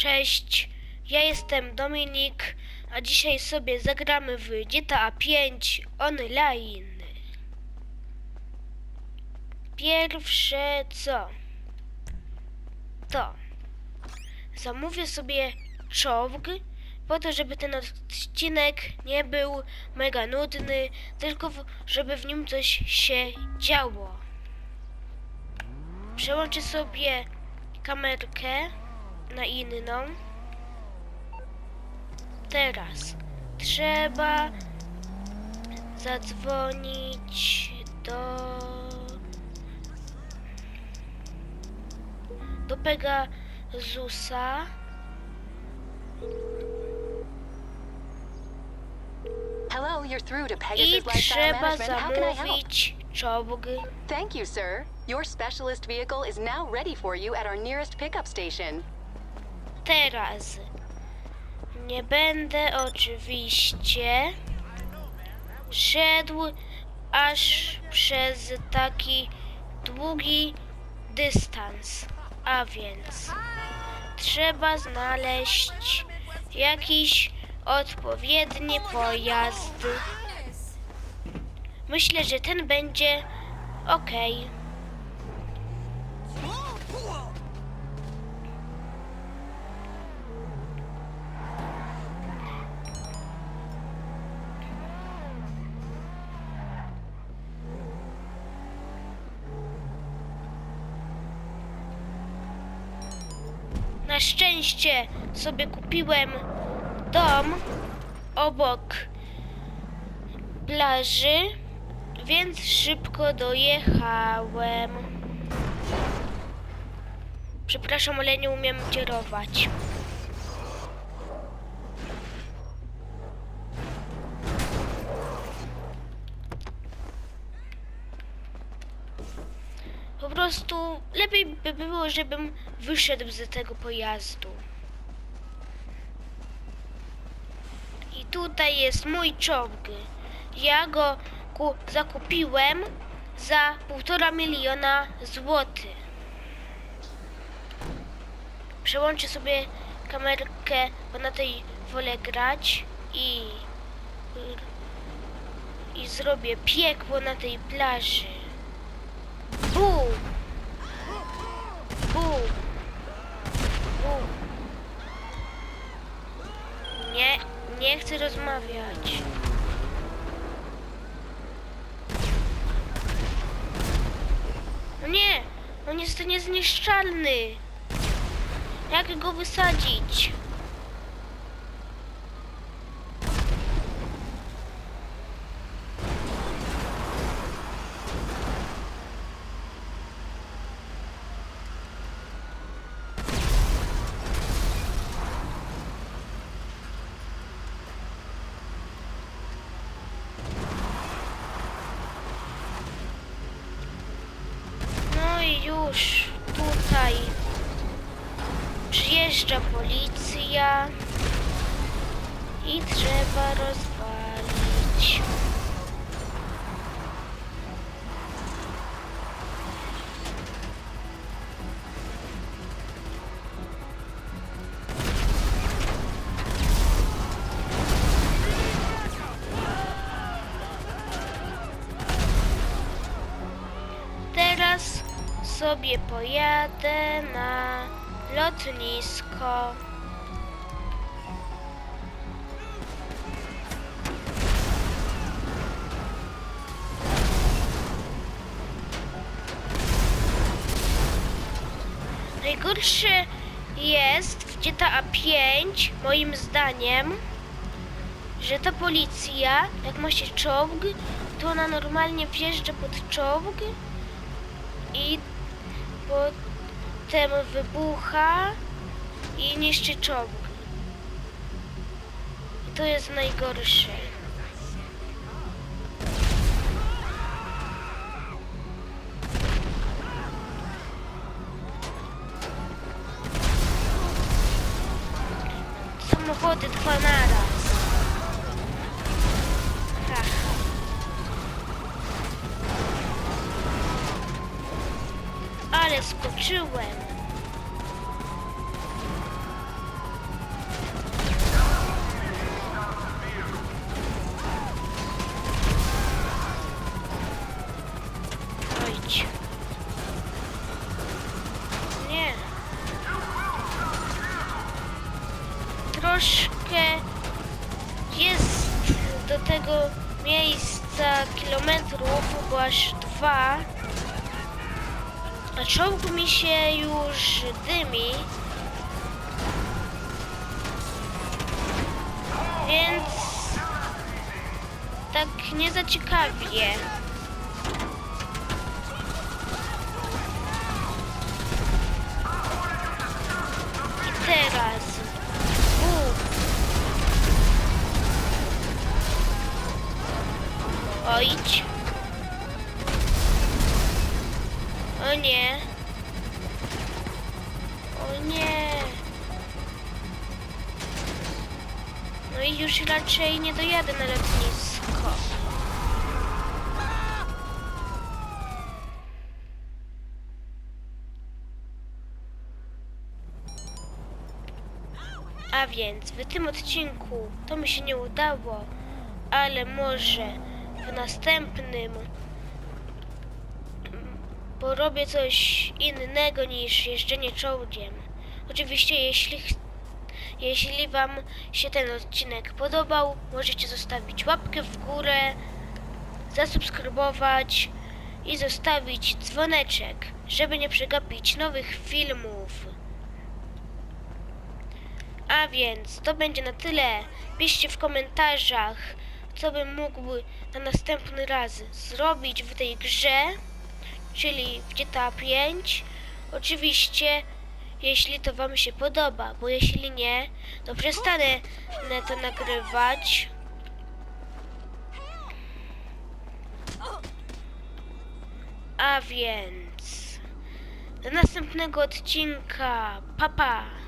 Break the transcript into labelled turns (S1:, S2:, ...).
S1: Cześć, ja jestem Dominik, a dzisiaj sobie zagramy w GTA 5 online. Pierwsze co? To zamówię sobie czołg po to, żeby ten odcinek nie był mega nudny, tylko w- żeby w nim coś się działo. Przełączę sobie kamerkę na inną. Teraz trzeba zadzwonić do do Pegasusa.
S2: Hello, you're through to Pegasus Lifestyle Management. How can I help?
S1: czołg.
S2: Thank you, sir. Your specialist vehicle is now ready for you at our nearest pickup station.
S1: Teraz nie będę oczywiście szedł aż przez taki długi dystans. A więc trzeba znaleźć jakiś odpowiedni pojazd. Myślę, że ten będzie ok. Na szczęście sobie kupiłem dom obok plaży, więc szybko dojechałem. Przepraszam, ale nie umiem kierować. Prostu lepiej by było, żebym wyszedł z tego pojazdu. I tutaj jest mój czołg. Ja go ku- zakupiłem za półtora miliona złotych. Przełączę sobie kamerkę, bo na tej wolę grać i i zrobię piekło na tej plaży. Bum! Nie, nie chcę rozmawiać. No nie! On jest niezniszczalny! Jak go wysadzić? No i już tutaj przyjeżdża policja i trzeba rozwalić. Teraz sobie pojadę na lotnisko. Najgorsze jest w GTA 5, moim zdaniem, że ta policja, jak ma się czołg, to ona normalnie wjeżdża pod czołg i potem wybucha i niszczy czołg. To jest najgorsze. Samochody dwa naraz. przeskoczyłem. Nie. Troszkę jest do tego miejsca kilometrów, bo aż dwa. A czołg mi się już dymi. Więc tak nie za O nie. O nie. No i już raczej nie dojadę na lotnisko. A więc w tym odcinku to mi się nie udało, ale może w następnym mm, porobię coś innego niż jeżdżenie czołgiem. Oczywiście jeśli jeśli Wam się ten odcinek podobał, możecie zostawić łapkę w górę, zasubskrybować i zostawić dzwoneczek, żeby nie przegapić nowych filmów. A więc to będzie na tyle. Piszcie w komentarzach, co bym mógł na następny raz zrobić w tej grze, czyli w GTA 5. Oczywiście, jeśli to Wam się podoba, bo jeśli nie, to przestanę to nagrywać. A więc do następnego odcinka. Pa pa!